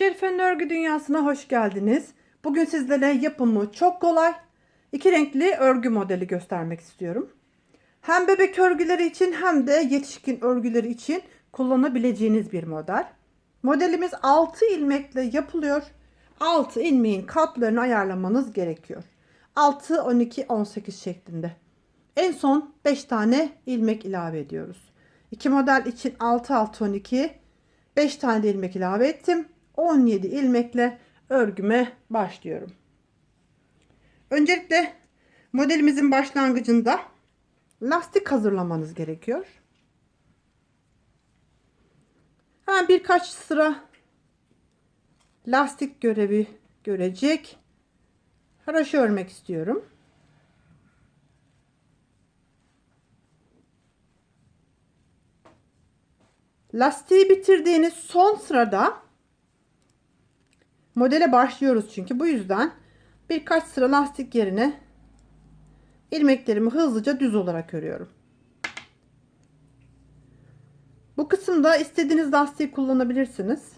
Şerife'nin örgü dünyasına hoş geldiniz. Bugün sizlere yapımı çok kolay iki renkli örgü modeli göstermek istiyorum. Hem bebek örgüleri için hem de yetişkin örgüleri için kullanabileceğiniz bir model. Modelimiz 6 ilmekle yapılıyor. 6 ilmeğin katlarını ayarlamanız gerekiyor. 6, 12, 18 şeklinde. En son 5 tane ilmek ilave ediyoruz. İki model için 6, 6, 12, 5 tane ilmek ilave ettim. 17 ilmekle örgüme başlıyorum. Öncelikle modelimizin başlangıcında lastik hazırlamanız gerekiyor. Hemen birkaç sıra lastik görevi görecek haraşo örmek istiyorum. Lastiği bitirdiğiniz son sırada modele başlıyoruz çünkü bu yüzden birkaç sıra lastik yerine ilmeklerimi hızlıca düz olarak örüyorum. Bu kısımda istediğiniz lastiği kullanabilirsiniz.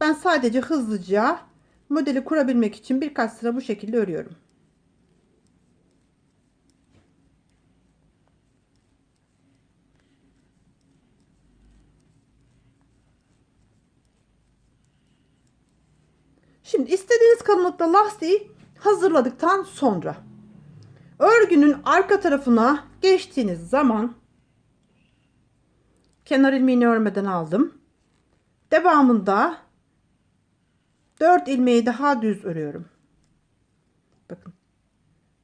Ben sadece hızlıca modeli kurabilmek için birkaç sıra bu şekilde örüyorum. Şimdi istediğiniz kalınlıkta lastiği hazırladıktan sonra örgünün arka tarafına geçtiğiniz zaman kenar ilmeğini örmeden aldım. Devamında 4 ilmeği daha düz örüyorum. Bakın.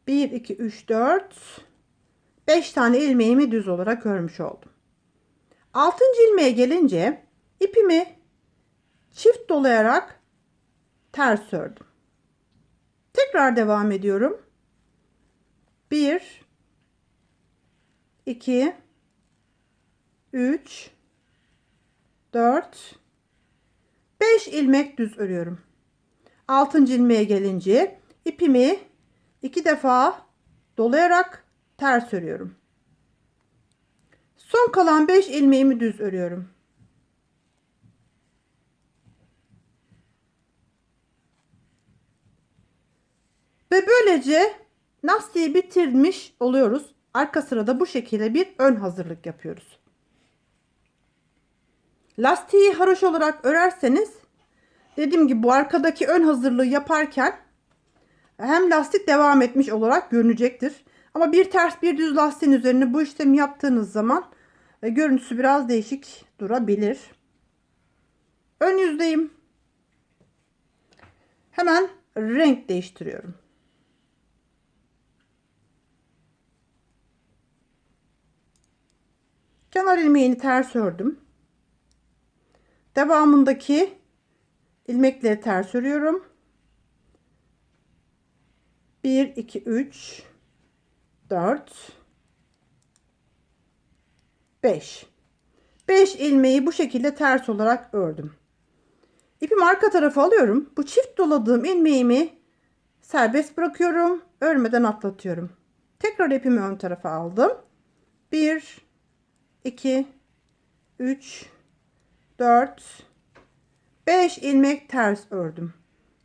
1 2 3 4 5 tane ilmeğimi düz olarak örmüş oldum. 6. ilmeğe gelince ipimi çift dolayarak ters ördüm. Tekrar devam ediyorum. 1 2 3 4 5 ilmek düz örüyorum. 6. ilmeğe gelince ipimi iki defa dolayarak ters örüyorum. Son kalan 5 ilmeğimi düz örüyorum. Ve böylece lastiği bitirmiş oluyoruz. Arka sırada bu şekilde bir ön hazırlık yapıyoruz. Lastiği haroş olarak örerseniz dediğim gibi bu arkadaki ön hazırlığı yaparken hem lastik devam etmiş olarak görünecektir. Ama bir ters bir düz lastiğin üzerine bu işlemi yaptığınız zaman e, görüntüsü biraz değişik durabilir. Ön yüzdeyim. Hemen renk değiştiriyorum. Kenar ilmeğini ters ördüm. Devamındaki ilmekleri ters örüyorum. 1 2 3 4 5 5 ilmeği bu şekilde ters olarak ördüm. İpimi arka tarafa alıyorum. Bu çift doladığım ilmeğimi serbest bırakıyorum. Örmeden atlatıyorum. Tekrar ipimi ön tarafa aldım. 1 2 3 4 5 ilmek ters ördüm.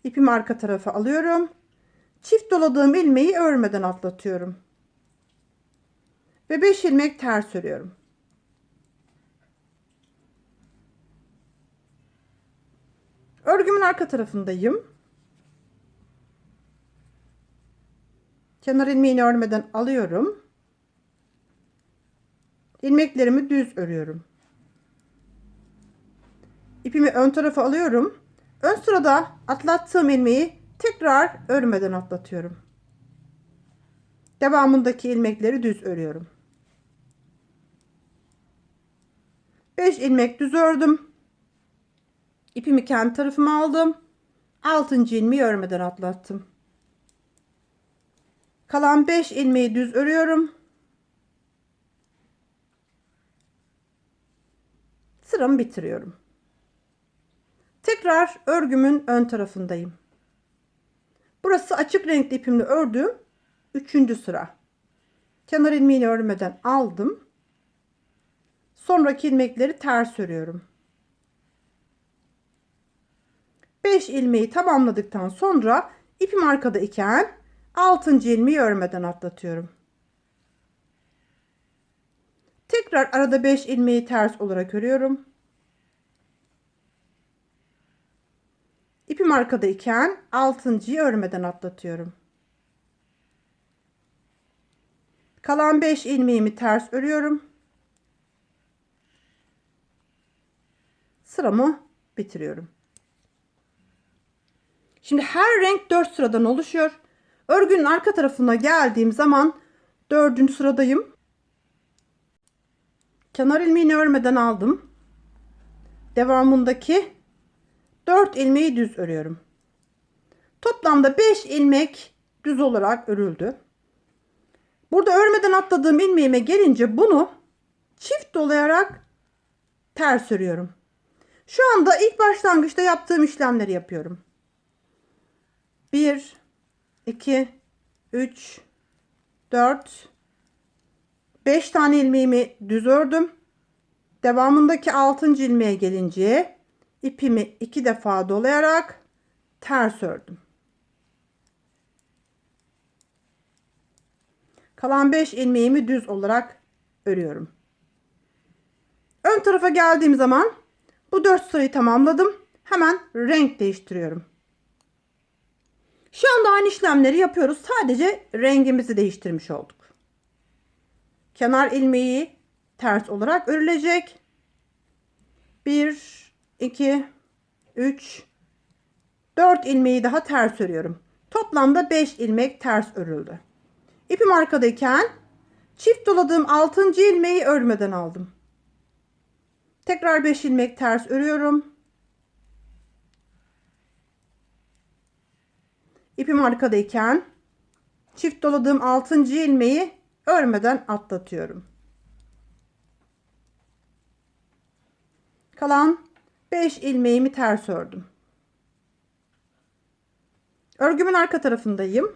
İpimi arka tarafa alıyorum. Çift doladığım ilmeği örmeden atlatıyorum. Ve 5 ilmek ters örüyorum. Örgümün arka tarafındayım. Kenar ilmeğini örmeden alıyorum. İlmeklerimi düz örüyorum. İpimi ön tarafa alıyorum. Ön sırada atlattığım ilmeği tekrar örmeden atlatıyorum. Devamındaki ilmekleri düz örüyorum. 5 ilmek düz ördüm. İpimi kendi tarafıma aldım. 6. ilmeği örmeden atlattım. Kalan 5 ilmeği düz örüyorum. Sıramı bitiriyorum. Tekrar örgümün ön tarafındayım. Burası açık renkli ipimle ördüğüm üçüncü sıra. Kenar ilmeğini örmeden aldım. Sonraki ilmekleri ters örüyorum. 5 ilmeği tamamladıktan sonra ipim arkada iken 6. ilmeği örmeden atlatıyorum. Tekrar arada 5 ilmeği ters olarak örüyorum. İpim arkada iken 6.'yı örmeden atlatıyorum. Kalan 5 ilmeğimi ters örüyorum. Sıramı bitiriyorum. Şimdi her renk 4 sıradan oluşuyor. Örgünün arka tarafına geldiğim zaman 4. sıradayım. Kenar ilmeğini örmeden aldım. Devamındaki 4 ilmeği düz örüyorum. Toplamda 5 ilmek düz olarak örüldü. Burada örmeden atladığım ilmeğime gelince bunu çift dolayarak ters örüyorum. Şu anda ilk başlangıçta yaptığım işlemleri yapıyorum. 1 2 3 4 5 tane ilmeğimi düz ördüm. Devamındaki 6. ilmeğe gelince ipimi iki defa dolayarak ters ördüm. Kalan 5 ilmeğimi düz olarak örüyorum. Ön tarafa geldiğim zaman bu 4 sırayı tamamladım. Hemen renk değiştiriyorum. Şu anda aynı işlemleri yapıyoruz. Sadece rengimizi değiştirmiş olduk. Kenar ilmeği ters olarak örülecek. 1 2 3 4 ilmeği daha ters örüyorum. Toplamda 5 ilmek ters örüldü. İpim arkadayken çift doladığım 6. ilmeği örmeden aldım. Tekrar 5 ilmek ters örüyorum. İpim arkadayken çift doladığım 6. ilmeği örmeden atlatıyorum. Kalan 5 ilmeğimi ters ördüm. Örgümün arka tarafındayım.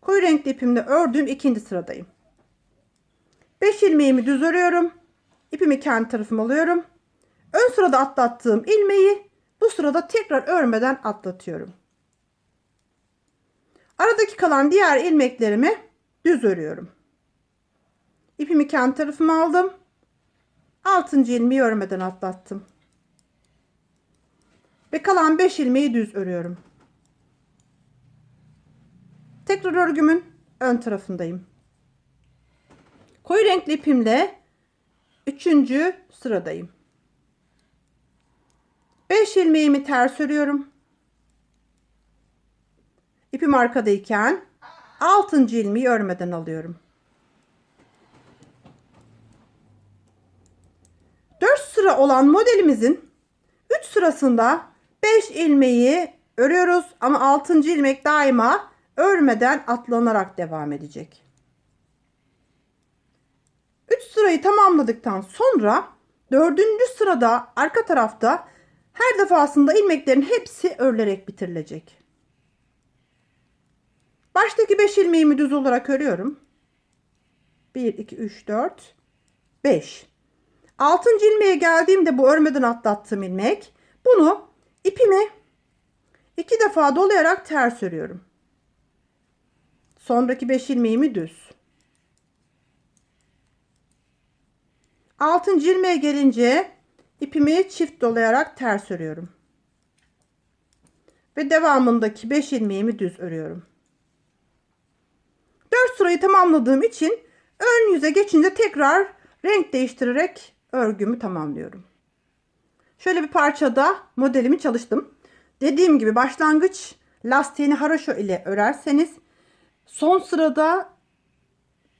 Koyu renkli ipimle ördüğüm ikinci sıradayım. 5 ilmeğimi düz örüyorum. İpimi kendi tarafıma alıyorum. Ön sırada atlattığım ilmeği bu sırada tekrar örmeden atlatıyorum. Aradaki kalan diğer ilmeklerimi düz örüyorum. İpimi kendi tarafıma aldım. 6. ilmeği örmeden atlattım. Ve kalan 5 ilmeği düz örüyorum. Tekrar örgümün ön tarafındayım. Koyu renkli ipimle 3. sıradayım. 5 ilmeğimi ters örüyorum. İpim arkadayken 6. ilmeği örmeden alıyorum. 4 sıra olan modelimizin 3 sırasında 5 ilmeği örüyoruz ama 6. ilmek daima örmeden atlanarak devam edecek. 3 sırayı tamamladıktan sonra 4. sırada arka tarafta her defasında ilmeklerin hepsi örülerek bitirilecek. Baştaki 5 ilmeğimi düz olarak örüyorum. 1 2 3 4 5 Altıncı ilmeğe geldiğimde bu örmeden atlattığım ilmek. Bunu ipimi iki defa dolayarak ters örüyorum. Sonraki beş ilmeğimi düz. Altıncı ilmeğe gelince ipimi çift dolayarak ters örüyorum. Ve devamındaki 5 ilmeğimi düz örüyorum. 4 sırayı tamamladığım için ön yüze geçince tekrar renk değiştirerek örgümü tamamlıyorum. Şöyle bir parçada modelimi çalıştım. Dediğim gibi başlangıç lastiğini haraşo ile örerseniz son sırada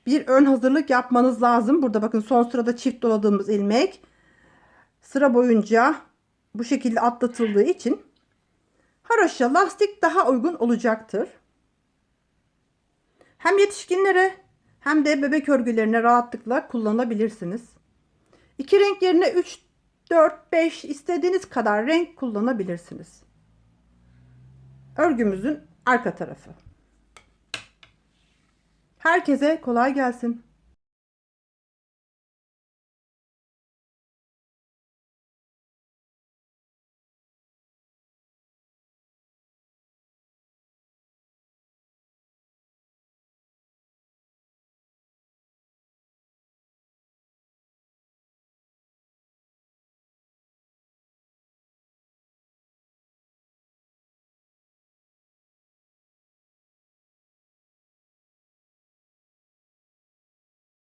bir ön hazırlık yapmanız lazım. Burada bakın son sırada çift doladığımız ilmek sıra boyunca bu şekilde atlatıldığı için haraşo lastik daha uygun olacaktır. Hem yetişkinlere hem de bebek örgülerine rahatlıkla kullanabilirsiniz. İki renk yerine 3, 4, 5 istediğiniz kadar renk kullanabilirsiniz. Örgümüzün arka tarafı. Herkese kolay gelsin.